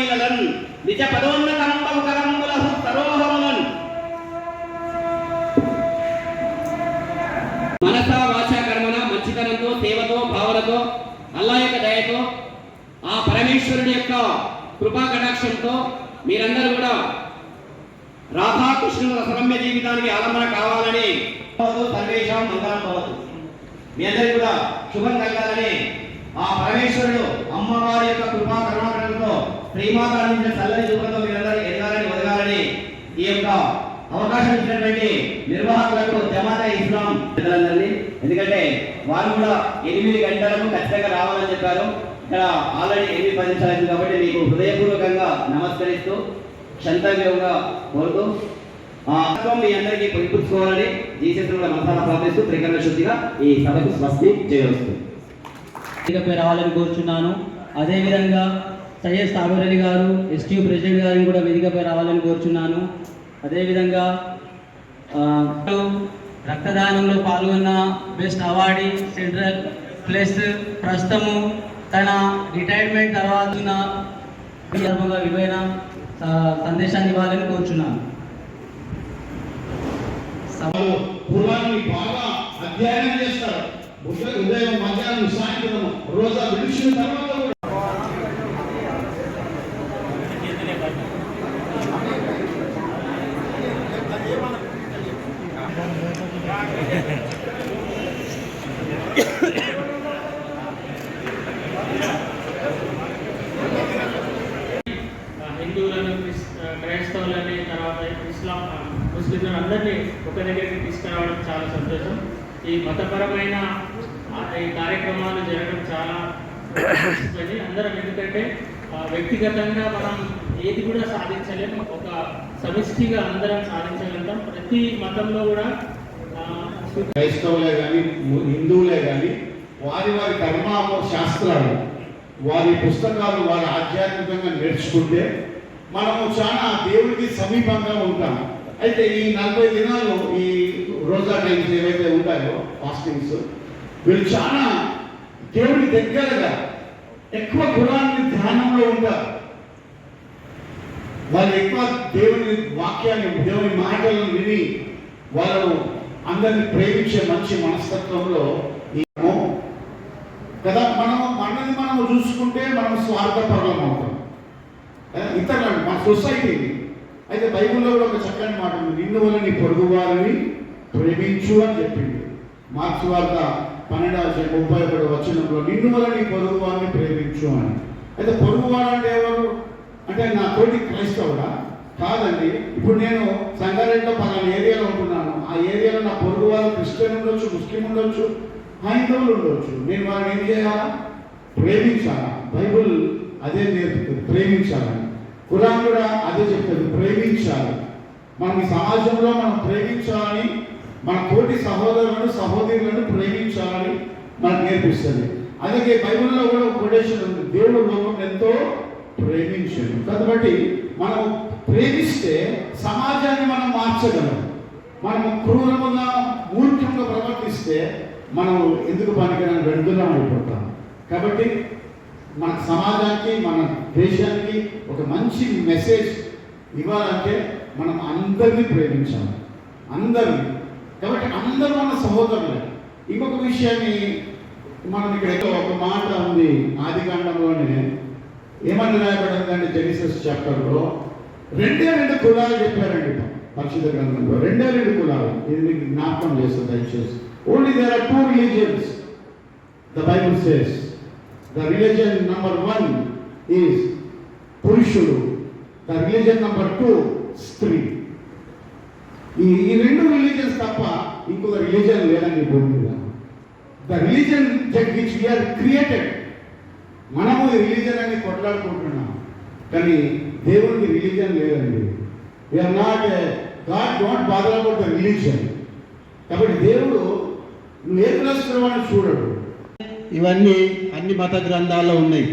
లీలలన్ నిజ పదోన్నతంబు కరంబులహు సరోహములన్ మనస వాచ కర్మన మంచితనంతో సేవతో భావనతో అల్లా యొక్క దయతో ఆ పరమేశ్వరుడి యొక్క కృపా కటాక్షంతో మీరందరూ కూడా రాధాకృష్ణుల రసరమ్య జీవితానికి ఆలంబన కావాలని సర్వేషాం మంగళం భవతు. మీ అందరికీ కూడా శుభం కలగాలని ఆ పరమేశ్వరుడు అమ్మవారి యొక్క కృపా కరుణాకరణతో శ్రీమాత అందించిన చల్లని చూపులతో మీరందరూ ఎదగాలని ఒదగాలని ఈ యొక్క అవకాశం ఇచ్చినటువంటి నిర్వాహకులకు జమాత ఇస్లాం పెద్దలందరినీ. ఎందుకంటే వారు కూడా ఎనిమిది గంటలకు ఖచ్చితంగా రావాలని చెప్పారు. ఇక్కడ ఆల్రెడీ ఎనిమిది పది నిమిషాలు కాబట్టి మీకు హృదయపూర్వకంగా నమస్కరిస్తూ క్షంతవ్యంగా కోరుతూ ఆ మీ అందరికీ పొందుకోవాలని జీసస్ కూడా మనసారా ప్రార్థిస్తూ త్రికరణ శుద్ధిగా ఈ సభకు స్వస్తి చేయవస్తుంది వేదికపై రావాలని కోరుచున్నాను. అదేవిధంగా సయ్యద్ సాబర్ అలీ గారు ఎస్టీయూ ప్రెసిడెంట్ గారిని కూడా వేదికపై రావాలని కోరుచున్నాను. అదేవిధంగా రక్తదానంలో పాల్గొన్న బెస్ట్ అవార్డీ సెంట్రల్ ప్లస్ ప్రస్తుతము తన రిటైర్మెంట్ తర్వాత ఉన్న సందర్భంగా విలువైన సందేశాన్ని ఇవ్వాలని కోరుచున్నాను. వాళ్ళు బాగా అధ్యయనం చేస్తారు. ఉదయం మధ్యాహ్నం సాయంత్రం రోజా విడిచిన తర్వాత కూడా ఆ, హిందువులను క్రిస్- క్రైస్తవులని తర్వాత ఇస్లాం ముస్లింలను అందరినీ ఒక దగ్గరికి తీసుకురావడం చాలా సంతోషం. ఈ మతపరమైన ఈ కార్యక్రమాలు జరగడం చాలా మంచిది. అందరం ఎందుకంటే వ్యక్తిగతంగా మనం ఏది కూడా సాధించలేము ఒక సమిష్టిగా అందరం సాధించగలుగుతాం. ప్రతి మతంలో కూడా క్రైస్తవులే కానీ హిందువులే కానీ వారి వారి కర్మ శాస్త్రాలు వారి పుస్తకాలు వారి ఆధ్యాత్మికంగా నేర్చుకుంటే మనము చాలా దేవుడికి సమీపంగా ఉంటాం. అయితే ఈ నలభై దినాలు ఈ రోజా టైమ్స్ ఏవైతే ఉంటాయో ఫాస్టింగ్స్ వీళ్ళు చాలా దేవుడి దగ్గరగా ఎక్కువ కులాన్ని ధ్యానంలో ఉంటారు. వాళ్ళు ఎక్కువ దేవుని వాక్యాన్ని దేవుని మాటలను విని వాళ్ళు అందరిని ప్రేమించే మంచి మనస్తత్వంలో ఈ కదా మనం మనల్ని మనం చూసుకుంటే మనం స్వార్థపరం అవుతాం. ఏ, ఇతరులను మన సొసైటీ అయితే బైబిల్లో కూడా ఒక చక్కని మాట ఉంది నిన్ను వల్ల నీ పొరుగు వారిని ప్రేమించు అని చెప్పింది. మార్చి వార్త పన్నెండవ ముప్పై ఒకటి వచ్చినప్పుడు నిన్ను వల్ల నీ పొరుగు వారిని ప్రేమించు అని. అయితే పొరుగు వారు అంటే ఎవరు? అంటే నా తోటి క్రైస్తవుడా? కాదండి ఇప్పుడు నేను సంగారెడ్డిలో పలానా ఏరియాలో ఉంటున్నాను. ఆ ఏరియాలో నా పొరుగు వాళ్ళు క్రిస్టియన్ ఉండొచ్చు ముస్లిం ఉండొచ్చు హైందవులు ఉండొచ్చు. నేను వాళ్ళని ఏం చేయాలా? ప్రేమించాలా? బైబుల్ అదే నేర్పుతుంది ప్రేమించాలని. కురాన్ కూడా అదే చెప్తుంది ప్రేమించాలి. మనం ఈ సమాజంలో మనం ప్రేమించాలని మన తోటి సహోదరులను సహోదరులను ప్రేమించాలని మనకు నేర్పిస్తుంది. అందుకే బైబిల్లో కూడా ఒక కొటేషన్ ఉంది దేవుడు లోకం ఎంతో ప్రేమించాడు కాబట్టి మనం ప్రేమిస్తే సమాజాన్ని మనం మార్చగలం. మనం క్రూరముగా మూర్ఖంగా ప్రవర్తిస్తే మనం ఎందుకు పనికిరాని వెళ్తున్నాం అయిపోతాం కాబట్టి మన సమాజానికి మన దేశానికి ఒక మంచి మెసేజ్ ఇవ్వాలంటే మనం అందరినీ ప్రేమించాలి. అందరినీ. కాబట్టి అందరూ మన సహోదరులే. ఇంకొక విషయాన్ని మనం ఇక్కడ ఒక మాట ఉంది ఆది కాండంలోనే. ఏమని రాయబడిందండి జెనిసస్ చాప్టర్లో రెండే రెండు కులాలు చెప్పారండి. పరిశుద్ధ గ్రంథంలో రెండే రెండు కులాలు. ఇది మీకు జ్ఞాపకం చేస్తుంది దయచేసి. Only there are two religions the Bible says the religion number one is పురుషుడు ద రిలీజన్ నంబర్ టూ స్త్రీ ఈ ఈ రెండు రిలీజన్స్ తప్ప ఇంకొక రిలీజన్ లేదండి భూమి మీద. The religion which we are created మనము రిలీజన్ అని కొట్లాడుకుంటున్నాం. కానీ దేవునికి రిలీజన్ లేదండి. We are not God don't bother about the religion కాబట్టి దేవుడు నువ్వు చూడడు. ఇవన్నీ అన్ని మత గ్రంథాల్లో ఉన్నాయి.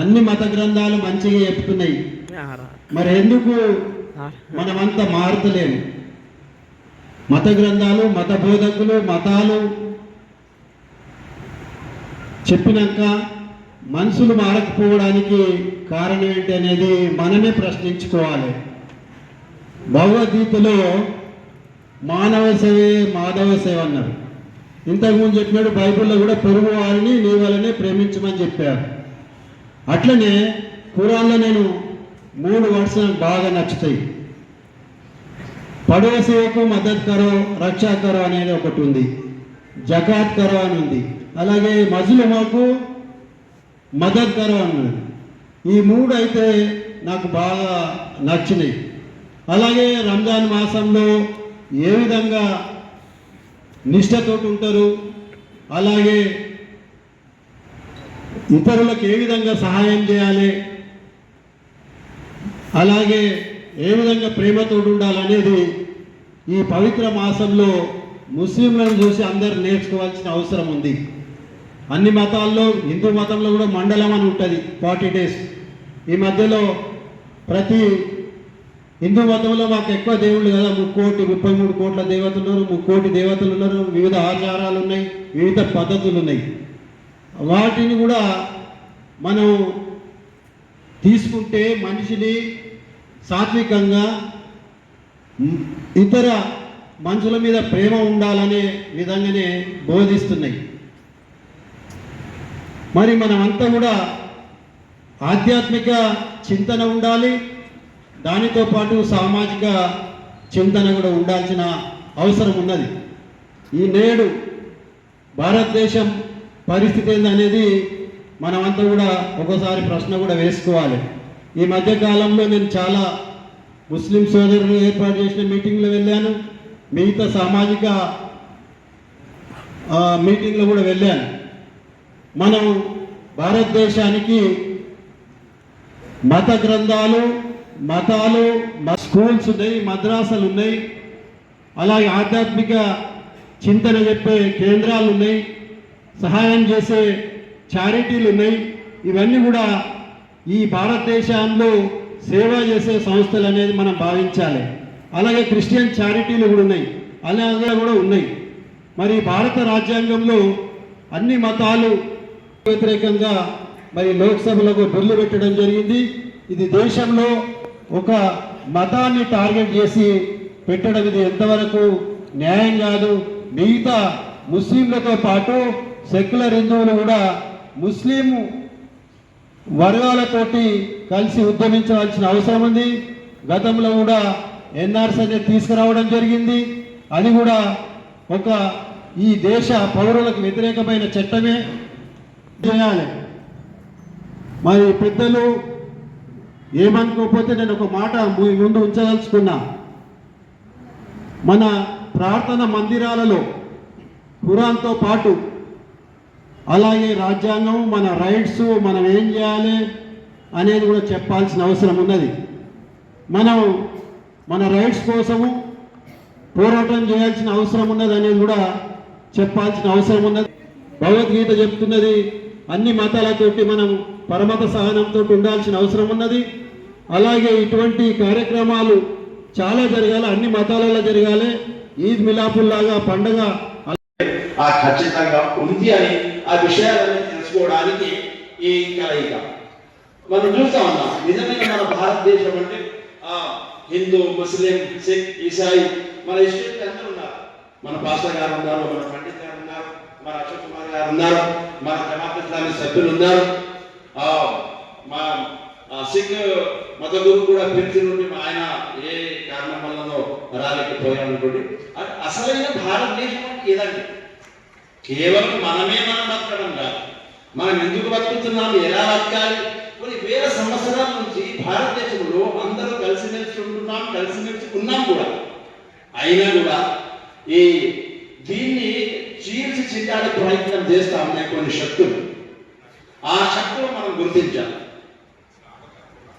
అన్ని మత గ్రంథాలు మంచిగా చెప్తున్నాయి. మరి ఎందుకు మనమంతా మారుతలేము? మత గ్రంథాలు మత బోధకులు మతాలు చెప్పినాక మనుషులు మారకపోవడానికి కారణం ఏంటి అనేది మనమే ప్రశ్నించుకోవాలి. భగవద్గీతలో మానవ సేవే మాధవ సేవ అన్నారు. ఇంతకుముందు చెప్పినాడు బైబిల్లో కూడా పొరుగు వారిని నీ వలనే ప్రేమించమని చెప్పారు. అట్లనే ఖురాన్లో నేను మూడు వర్డ్స్ నాకు బాగా నచ్చుతాయి. పడవ సేవకు మద్దతు కరో రక్షా కరో అనేది ఒకటి ఉంది. జకాత్ కరో అని ఉంది. అలాగే మజులుమాకు మదర్ కరో ఈ మూడు అయితే నాకు బాగా నచ్చినాయి. అలాగే రంజాన్ మాసంలో ఏ విధంగా నిష్ఠతోటి ఉంటారు అలాగే ఇతరులకు ఏ విధంగా సహాయం చేయాలి అలాగే ఏ విధంగా ప్రేమతో ఉండాలనేది ఈ పవిత్ర మాసంలో ముస్లింలను చూసి అందరు నేర్చుకోవాల్సిన అవసరం ఉంది. అన్ని మతాల్లో హిందూ మతంలో కూడా మండలం అని ఉంటుంది ఫార్టీ డేస్. ఈ మధ్యలో ప్రతి హిందూ మతంలో మాకు ఎక్కువ దేవుళ్ళు కదా ముక్కోటి ముప్పై మూడు కోట్ల దేవతలు ఉన్నారు ముక్కోటి దేవతలు ఉన్నారు వివిధ ఆచారాలు ఉన్నాయి వివిధ పద్ధతులు ఉన్నాయి. వాటిని కూడా మనం తీసుకుంటే మనిషిని సాత్వికంగా ఇతర మనుషుల మీద ప్రేమ ఉండాలనే విధంగానే బోధిస్తున్నాయి. మరి మనమంతా కూడా ఆధ్యాత్మిక చింతన ఉండాలి. దానితో పాటు సామాజిక చింతన కూడా ఉండాల్సిన అవసరం ఉన్నది. ఈ నేడు భారతదేశం పరిస్థితి ఏందనేది మనమంతా కూడా ఒకసారి ప్రశ్న కూడా వేసుకోవాలి. ఈ మధ్యకాలంలో నేను చాలా ముస్లిం సోదరులు ఏర్పాటు చేసిన మీటింగ్లో వెళ్ళాను. మిగతా సామాజిక మీటింగ్లో కూడా వెళ్ళాను. మనం భారతదేశానికి మత గ్రంథాలు మతాలు స్కూల్స్ ఉన్నాయి మద్రాసులు ఉన్నాయి అలాగే ఆధ్యాత్మిక చింతన చెప్పే కేంద్రాలు ఉన్నాయి సహాయం చేసే చారిటీలు ఉన్నాయి. ఇవన్నీ కూడా ఈ భారతదేశంలో సేవ చేసే సంస్థలు అనేది మనం భావించాలి. అలాగే క్రిస్టియన్ చారిటీలు కూడా ఉన్నాయి. అలాగే కూడా ఉన్నాయి. మరి భారత రాజ్యాంగంలో అన్ని మతాలు వ్యతిరేకంగా మరి లోక్సభలకు బిల్లు పెట్టడం జరిగింది. ఇది దేశంలో ఒక మతాన్ని టార్గెట్ చేసి పెట్టడం ఇది ఎంతవరకు న్యాయం కాదు. మిగతా ముస్లింలతో పాటు సెక్యులర్ హిందువులు కూడా ముస్లిం వర్గాలతోటి కలిసి ఉద్యమించవలసిన అవసరం ఉంది. గతంలో కూడా ఎన్ఆర్సీ అనేది తీసుకురావడం జరిగింది. అది కూడా ఒక ఈ దేశ పౌరులకు వ్యతిరేకమైన చట్టమే. చేయాలి. మరి పెద్దలు ఏమనుకోకపోతే నేను ఒక మాట ముందు ఉంచదలుచుకున్నా. మన ప్రార్థన మందిరాలలో ఖురాన్తో పాటు అలాగే రాజ్యాంగం మన రైట్స్ మనం ఏం చేయాలి అనేది కూడా చెప్పాల్సిన అవసరం ఉన్నది. మనం మన రైట్స్ కోసము పోరాటం చేయాల్సిన అవసరం ఉన్నది అనేది కూడా చెప్పాల్సిన అవసరం ఉన్నది. భగవద్గీత చెప్తున్నది అన్ని మతాలతోటి మనం పరమత సహనంతో ఉండాల్సిన అవసరం ఉన్నది. అలాగే ఇటువంటి కార్యక్రమాలు చాలా జరగాలి అన్ని మతాలలో జరగాలి. ఈద్ మిలాపుల్లాగా పండగ ఆ ఖచ్చితంగా ఉంది అని ఆ విషయాలను తెలుసుకోవడానికి ఈ కలయిక. మనం చూస్తా ఉన్నాం నిజంగా మన భారతదేశం అంటే ఆ హిందూ ముస్లిం సిక్ ఈసాయి మన ఇష్టం అందరూ ఉన్నారు. మన పాస్టర్ గారు ఉన్నారు మన పండిత్ మన అశోక్ కుమార్ గారు ఉన్నారు మన జమాత్ ఇస్లామీ సభ్యులు ఉన్నారు. ఆ మా ఆ సిక్ మత గురు కూడా పిలిచి నుండి మా ఆయన ఏ కారణం వల్లనో రాలేకపోయారనుకోండి. అసలైన భారతదేశం అంటే ఇదండి కేవలం మనమే మనం బతకడం కాదు. మనం ఎందుకు బతుకుతున్నాం ఎలా బతకాలి? కొన్ని వేల సంవత్సరాల నుంచి భారతదేశంలో అందరూ కలిసిమెలిసి ఉంటున్నాం కలిసిమెలిసి ఉన్నాం కూడా. అయినా కూడా ఈ దీన్ని చీల్చి ప్రయత్నం చేస్తా ఉన్నాయి కొన్ని శక్తులు. ఆ శక్తులు మనం గుర్తించాలి.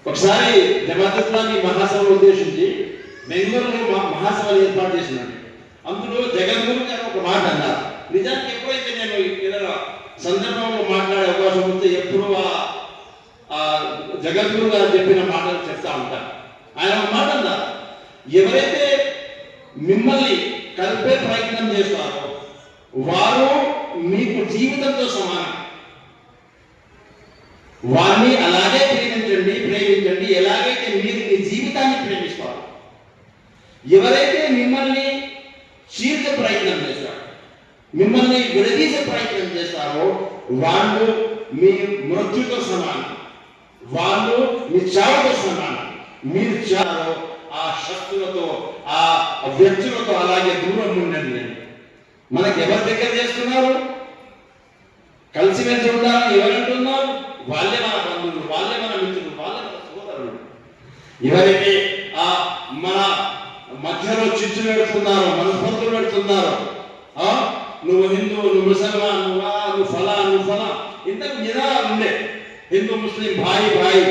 ఒకసారి జమాత్ ఇస్లామీ మహాసభ ఉద్దేశించి బెంగళూరులో మా- మహాసభలు ఏర్పాటు చేసినాడు అందులో జగద్గురు గారు ఒక మాట అన్నారు. నిజానికి ఎప్పుడైతే నేను ఏదైనా సందర్భంలో మాట్లాడే అవకాశం ఉంటే ఎప్పుడు ఆ- ఆ జగద్గురు గారు చెప్పిన మాటలు చెప్తా ఉంటాను ఆయన ఒక మాట అన్నారు. ఎవరైతే మిమ్మల్ని కలిపే ప్రయత్నం చేస్తారో వారు మీకు జీవితంతో సమానం. వారిని అలాగే ప్రేమించండి ప్రేమించండి. ఎలాగైతే మీరు మీ జీవితాన్ని ప్రేమిస్తారు ఎవరైతే మిమ్మల్ని చీల్చే ప్రయత్నం చేస్తారు మిమ్మల్ని విడదీసే ప్రయత్నం చేస్తారో వాళ్ళు మీ మృత్యుతో సమానం. వాళ్ళు మీ చావుతో సమానం. మీరు చావో ఆ శక్తులతో ఆ వ్యక్తులతో అలాగే దూరం ఉండండి. మనకి ఎవరి దగ్గర చేస్తున్నారు? కలిసిమెలిసి ఉండాలని ఎవరంటున్నారు? వాళ్ళే మన బంధువులు వాళ్ళే మన మిత్రులు వాళ్ళే మన సోదరులు. ఎవరైతే ఆ మన మధ్యలో చిచ్చు పెడుతున్నారో మనస్పర్ధలు పెడుతున్నారో ఆ? నువ్వు హిందూ నువ్వు ముసల్మాన్ నువ్వు నువ్వు ఫలా నువ్వు ఫలా. ఇంతకు నిదా ఉండే హిందూ ముస్లిం భాయి భాయి.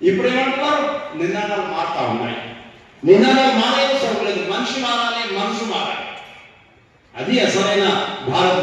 ఇప్పుడు ఏమంటున్నారు? నినాదాలు మారుతా ఉన్నాయి. నినాదాలు మారే అవసరం లేదు మనిషి మారాలి మనసు మారాలి. అది అసలైన భారతదేశం